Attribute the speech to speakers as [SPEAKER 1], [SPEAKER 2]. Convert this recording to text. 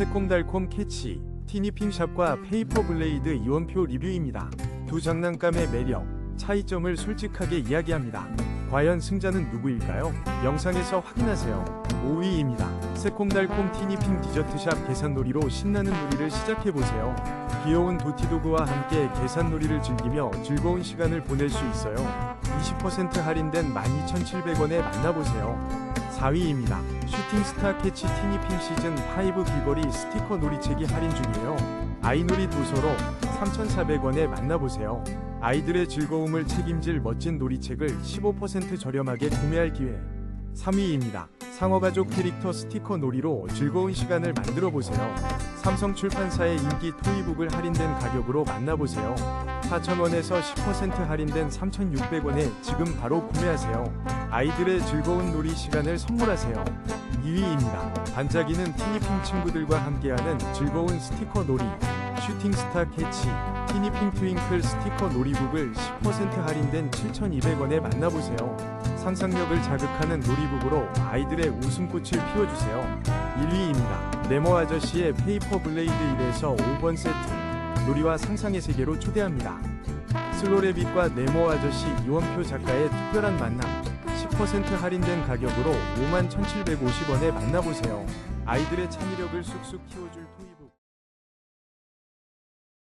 [SPEAKER 1] 새콤달콤 캐치, 티니핑샵과 페이퍼 블레이드 이원표 리뷰입니다. 두 장난감의 매력, 차이점을 솔직하게 이야기합니다. 과연 승자는 누구일까요? 영상에서 확인하세요. 5위입니다. 새콤달콤 티니핑 디저트샵 계산놀이로 신나는 놀이를 시작해보세요. 귀여운 도티도그와 함께 계산놀이를 즐기며 즐거운 시간을 보낼 수 있어요. 20% 할인된 12,700원에 만나보세요. 4위입니다. 슈팅스타 캐치 티니핑 시즌 5 귀걸이 스티커 놀이책이 할인 중이에요. 아이놀이 도서로 3,400원에 만나보세요. 아이들의 즐거움을 책임질 멋진 놀이책을 15% 저렴하게 구매할 기회. 3위입니다. 상어가족 캐릭터 스티커 놀이로 즐거운 시간을 만들어 보세요. 삼성 출판사의 인기 토이북을 할인된 가격으로 만나보세요. 4,000원에서 10% 할인된 3,600원에 지금 바로 구매하세요. 아이들의 즐거운 놀이 시간을 선물하세요. 2위입니다. 반짝이는 티니핑 친구들과 함께하는 즐거운 스티커 놀이. 슈팅스타 캐치, 티니핑 트윙클 스티커 놀이북을 10% 할인된 7,200원에 만나보세요. 상상력을 자극하는 놀이북으로 아이들의 웃음꽃을 피워주세요. 1위입니다. 네모 아저씨의 페이퍼 블레이드 1에서 5번 세트. 놀이와 상상의 세계로 초대합니다. 슬로레빗과 네모 아저씨 이원표 작가의 특별한 만남. 10% 할인된 가격으로 51,750원에 만나보세요. 아이들의 창의력을 쑥쑥 키워줄 토이